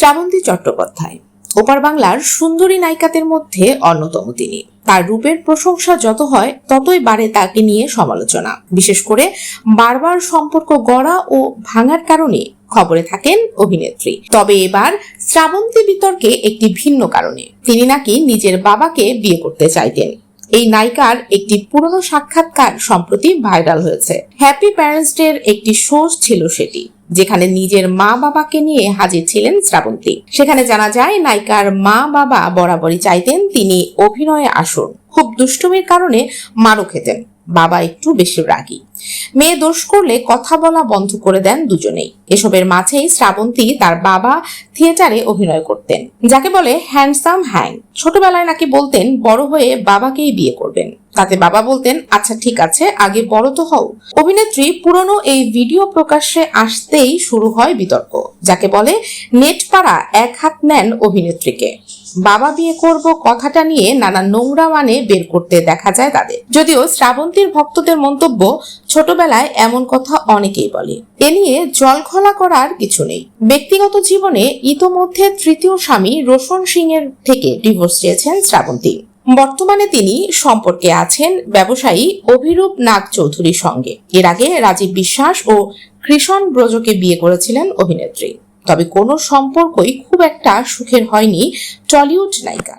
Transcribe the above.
শ্রাবন্তী চট্টোপাধ্যায়। ওপার বাংলার সুন্দরী নায়িকাদের মধ্যে অন্যতম তিনি। তার রূপের প্রশংসা যত হয়, ততই বাড়ে তাকে নিয়ে সমালোচনা। বিশেষ করে বারবার সম্পর্ক গড়া ও ভাঙার কারণে খবরে থাকেন অভিনেত্রী। তবে এবার শ্রাবন্তী বিতর্কে একটি ভিন্ন কারণে। তিনি নাকি নিজের বাবাকে বিয়ে করতে চাইতেন। এই নায়িকার একটি পুরনো সাক্ষাৎকার সম্প্রতি ভাইরাল হয়েছে। হ্যাপি প্যারেন্টস ডে একটি শো ছিল সেটি, যেখানে নিজের মা বাবাকে নিয়ে হাজির ছিলেন শ্রাবন্তী। সেখানে জানা যায়, নায়িকার মা বাবা বরাবরই চাইতেন তিনি অভিনয়ে আসুন। খুব দুষ্টুমির কারণে মারও খেতেন। বাবা একটু বেশি রাগী। মেয়ে দোষ করলে কথা বলা বন্ধ করে দেন দুজনেই। এসবের মাঝেই শ্রাবন্তী তার বাবা থিয়েটারে অভিনয় করতেন। যাকে বলে হ্যান্ডসাম হ্যাং ছোটবেলায় নাকি বলতেন, বড় হয়ে বাবাকেই বিয়ে করবেন। তাতে বাবা বলতেন আচ্ছা ঠিক আছে, আগে বড় তো হও। অভিনেত্রী পুরনো এই ভিডিও প্রকাশ্যে আসতেই শুরু হয় বিতর্ক, যাকে বলে নেট পাড়া এক হাত নেন অভিনেত্রীকে। বাবা বিয়ে করব কথাটা নিয়ে নানা নোংরা মানে বের করতে দেখা যায় তাদের। যদিও শ্রাবন্তীর ভক্তদের মন্তব্য ছোটবেলায় এমন কথা অনেকেই বলে। এ নিয়ে জলঘোলা করার কিছু নেই। ব্যক্তিগত জীবনে ইতোমধ্যে তৃতীয় স্বামী রোশন সিং এর থেকে ডিভোর্স চেয়েছেন শ্রাবন্তী। বর্তমানে তিনি সম্পর্কে আছেন ব্যবসায়ী অভিরূপ নাগ চৌধুরীর সঙ্গে। এর আগে রাজীব বিশ্বাস ও কৃষণ ব্রজকে বিয়ে করেছিলেন অভিনেত্রী। তবে কোনো সম্পর্কই খুব একটা সুখের হয়নি টলিউড নায়িকা